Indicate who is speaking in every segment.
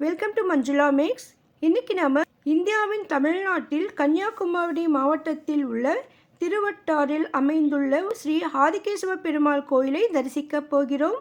Speaker 1: Welcome to Manjula maths இன்னைக்கு நாம் இந்தியாவின் தமிழ்நாட்டில் கன்னியாகுமரி மாவட்டத்தில் உள்ள திருவட்டாரில் அமைந்துள்ள ஸ்ரீ ஆதிகேசவ பெருமாள் கோயிலை தரிசிக்கப் போகிறோம்.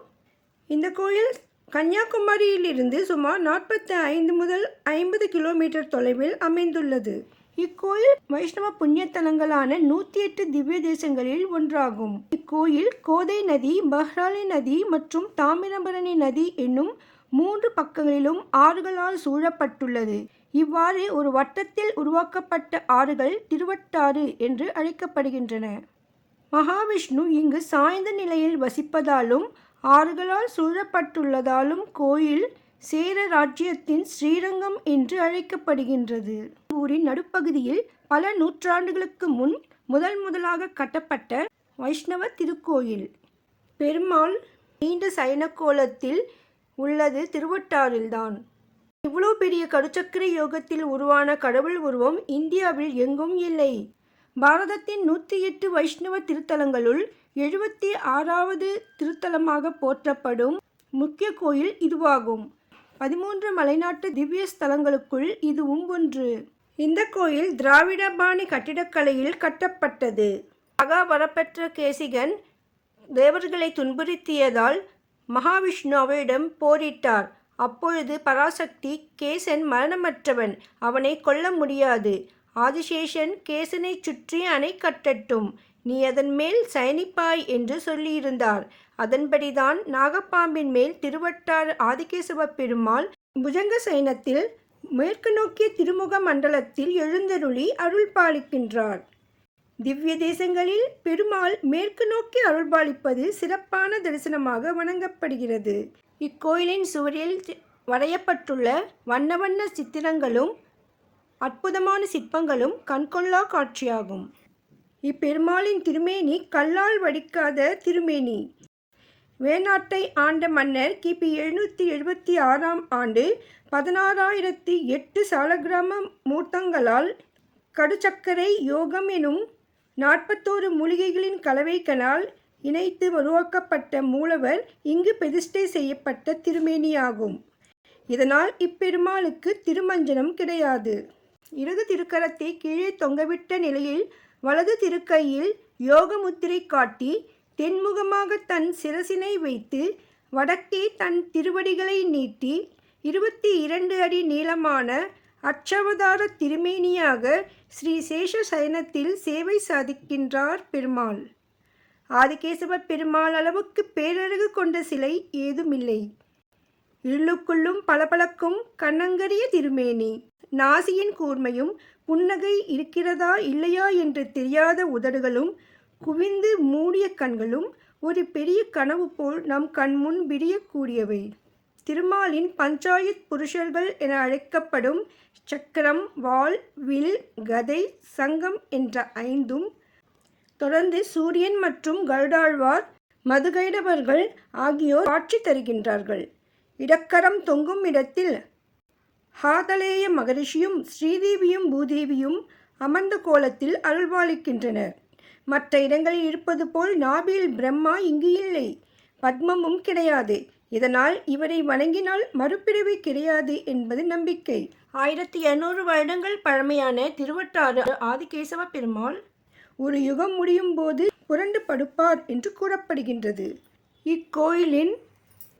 Speaker 1: இந்த கோயில் கன்னியாகுமரியிலிருந்து சுமார் நாற்பத்தி ஐந்து முதல் ஐம்பது கிலோமீட்டர் தொலைவில் அமைந்துள்ளது. இக்கோயில் வைஷ்ணவ புண்ணியத்தலங்களான நூற்றி எட்டு திவ்ய தேசங்களில் ஒன்றாகும். இக்கோயில் கோதை நதி பஹ்ராலி நதி மற்றும் தாமிரபரணி நதி என்னும் மூன்று பக்கங்களிலும் ஆறுகளால் சூழப்பட்டுள்ளது. இவ்வாறு ஒரு வட்டத்தில் உருவாக்கப்பட்ட ஆறுகள் திருவட்டாறு என்று அழைக்கப்படுகின்றன. மகாவிஷ்ணு இங்கு சாய்ந்த நிலையில் வசிப்பதாலும் ஆறுகளால் சூழப்பட்டுள்ளதாலும் கோயில் சேர ராஜ்யத்தின் ஸ்ரீரங்கம் என்று அழைக்கப்படுகின்றது. ஊரின் நடுப்பகுதியில் பல நூற்றாண்டுகளுக்கு முன் முதல் முதலாக கட்டப்பட்ட வைஷ்ணவ திருக்கோயில். பெருமாள் நீண்ட சயன கோலத்தில் உள்ளது திருவட்டாறில்தான். இவ்வளோ பெரிய கடுச்சக்கர யோகத்தில் உருவான கடவுள் உருவம் இந்தியாவில் எங்கும் இல்லை. பாரதத்தின் நூற்றி எட்டு வைஷ்ணவ திருத்தலங்களுள் எழுபத்தி ஆறாவது திருத்தலமாக போற்றப்படும் முக்கிய கோயில் இதுவாகும். பதிமூன்று மலைநாட்டு திவ்ய ஸ்தலங்களுக்குள் இதுவும் ஒன்று. இந்த கோயில் திராவிட பாணி கட்டிடக்கலையில் கட்டப்பட்டது. மகா வரப்பெற்ற கேசிகன் தேவர்களை துன்புறுத்தியதால் மகாவிஷ்ணு அவரிடம் போரிட்டார். அப்பொழுது பராசக்தி கேசன் மரணமற்றவன். அவனை கொல்ல முடியாது. ஆதிசேஷன் கேசனை சுற்றி அணை கட்டட்டும். நீ அதன் மேல் சயனிப்பாய் என்று சொல்லியிருந்தார். அதன்படிதான் நாகப்பாம்பின் மேல் திருவட்டார் ஆதிகேசவ பெருமாள் புஜங்க சைனத்தில் மேற்கு நோக்கிய திருமுக மண்டலத்தில் எழுந்தருளி அருள் பாலிக்கின்றார் திவ்ய தேசங்களில் பெருமாள் மேற்கு நோக்கி அருள்பாலிப்பது சிறப்பான தரிசனமாக வணங்கப்படுகிறது. இக்கோயிலின் சுவரில் வரையப்பட்டுள்ள வண்ண வண்ண சித்திரங்களும் அற்புதமான சிற்பங்களும் கண்கொள்ளா காட்சியாகும். இப்பெருமாளின் திருமேனி கல்லால் வடிக்காத திருமேனி. வேணாட்டை ஆண்ட மன்னர் கிபி எழுநூற்றி எழுபத்தி ஆறாம் ஆண்டு பதினாறாயிரத்தி எட்டு சாலகிராம மூர்த்தங்களால் கடுச்சக்கரை யோகம் எனும் நாற்பத்தோரு மூலிகைகளின் கலவைகளால் இணைத்து உருவாக்கப்பட்ட மூலவர் இங்கு பிரதிஷ்டை செய்யப்பட்ட திருமேனியாகும். இதனால் இப்பெருமாளுக்கு திருமஞ்சனம் கிடையாது. இடது திருக்கரத்தை கீழே தொங்கவிட்ட நிலையில் வலது திருக்கையில் யோக முத்திரை காட்டி தென்முகமாக தன் சிரசினை வைத்து வடக்கே தன் திருவடிகளை நீட்டி இருபத்தி இரண்டு அடி நீளமான அச்சவதார திருமேனியாக ஸ்ரீ சேஷ சயனத்தில் சேவை சாதிக்கின்றார் பெருமாள். ஆதிகேசவ பெருமாள் அளவுக்கு பேரழகு கொண்ட சிலை ஏதுமில்லை. இருளுக்குள்ளும் பளபளக்கும் கண்ணங்கரிய திருமேனி. நாசியின் கூர்மையும் புன்னகை இருக்கிறதா இல்லையா என்று தெரியாத உதடுகளும் குவிந்து மூடிய கண்களும் ஒரு பெரிய கனவு போல் நம் கண்முன் விரியக்கூடியவை திருமாலின் பஞ்சாயத் புருஷர்கள் என அழைக்கப்படும் சக்கரம் வாள் வில் கதை சங்கம் என்ற ஐந்தும் தொடர்ந்து சூரியன் மற்றும் கருடாழ்வார் மதுகைடவர்கள் ஆகியோர் காட்சி தருகின்றார்கள். இடக்கரம் தொங்கும் இடத்தில் ஹாதலேய மகரிஷியும் ஸ்ரீதேவியும் பூதேவியும் அமர்ந்த கோலத்தில் அருள்வாளிக்கின்றனர். மற்ற இடங்களில் இருப்பது போல் நாபியில் பிரம்மா இங்கு இல்லை. பத்மமும் கிடையாது. இதனால் இவரை வணங்கினால் மறுபிறவி கிடையாது என்பது நம்பிக்கை. ஆயிரத்தி இருநூறு வருடங்கள் பழமையான திருவட்டாறு ஆதிகேசவ பெருமாள் ஒரு யுகம் முடியும் போது புரண்டு படுப்பார் என்று கூறப்படுகின்றது. இக்கோயிலின்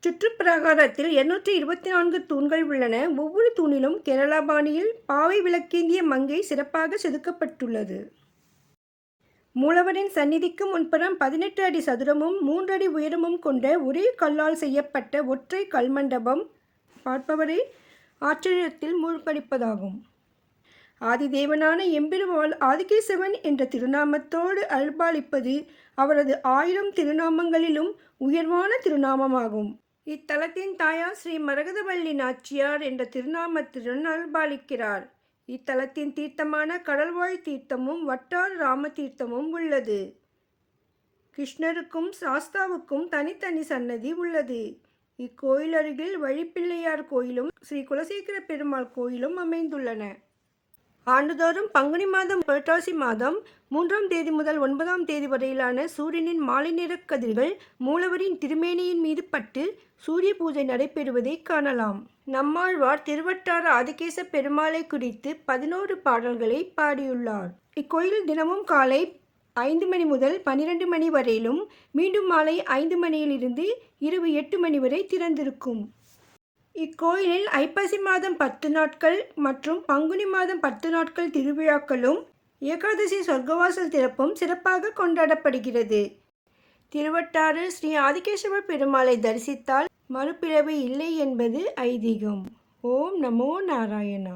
Speaker 1: சுற்றுப்பிரகாரத்தில் இருநூற்றி இருபத்தி நான்கு தூண்கள் உள்ளன. ஒவ்வொரு தூணிலும் கேரளா பாணியில் பாவை விளக்கேந்திய மங்கை சிறப்பாக செதுக்கப்பட்டுள்ளது. மூலவரின் சந்நிதிக்கு முன்புறம் பதினெட்டு அடி சதுரமும் மூன்றடி உயரமும் கொண்ட ஒரே கல்லால் செய்யப்பட்ட ஒற்றை கல்மண்டபம் பார்ப்பவரை ஆச்சரியத்தில் மூழ்கடிப்பதாகும். ஆதிதேவனான எம்பெருமாள் ஆதிகேசவன் என்ற திருநாமத்தோடு அல்பாளிப்பது அவரது ஆயிரம் திருநாமங்களிலும் உயர்வான திருநாமமாகும். இத்தலத்தின் தாயார் ஸ்ரீ மரகதவள்ளி நாச்சியார் என்ற திருநாமத்துடன் அல்பாளிக்கிறார் இத்தலத்தின் தீர்த்தமான கடல்வாழ் தீர்த்தமும் வட்டார் ராம தீர்த்தமும் உள்ளது. கிருஷ்ணருக்கும் சாஸ்தாவுக்கும் தனித்தனி சன்னதி உள்ளது. இக்கோயில் அருகில் வழிப்பிள்ளையார் கோயிலும் ஸ்ரீ குலசேகர பெருமாள் கோயிலும் அமைந்துள்ளன. ஆண்டுதோறும் பங்குனி மாதம் புரட்டாசி மாதம் மூன்றாம் தேதி முதல் ஒன்பதாம் தேதி வரையிலான சூரியனின் மாலை நிற கதிர்கள் மூலவரின் திருமேனியின் மீது பட்டு சூரிய பூஜை நடைபெறுவதை காணலாம். நம்மாழ்வார் திருவட்டார ஆதிகேச பெருமாளை குறித்து பதினோரு பாடல்களை பாடியுள்ளார். இக்கோயில் தினமும் காலை ஐந்து மணி முதல் பன்னிரண்டு மணி வரையிலும் மீண்டும் மாலை ஐந்து மணியிலிருந்து இரவு எட்டு மணி வரை திறந்திருக்கும். இக்கோயிலில் ஐப்பசி மாதம் பத்து நாட்கள் மற்றும் பங்குனி மாதம் பத்து நாட்கள் திருவிழாக்களும் ஏகாதசி சொர்க்கவாசல் திறப்பும் சிறப்பாக கொண்டாடப்படுகிறது. திருவட்டாறு ஸ்ரீ ஆதிகேசவ பெருமாளை தரிசித்தால் மறுபிறவி இல்லை என்பது ஐதீகம். ஓம் நமோ நாராயணா.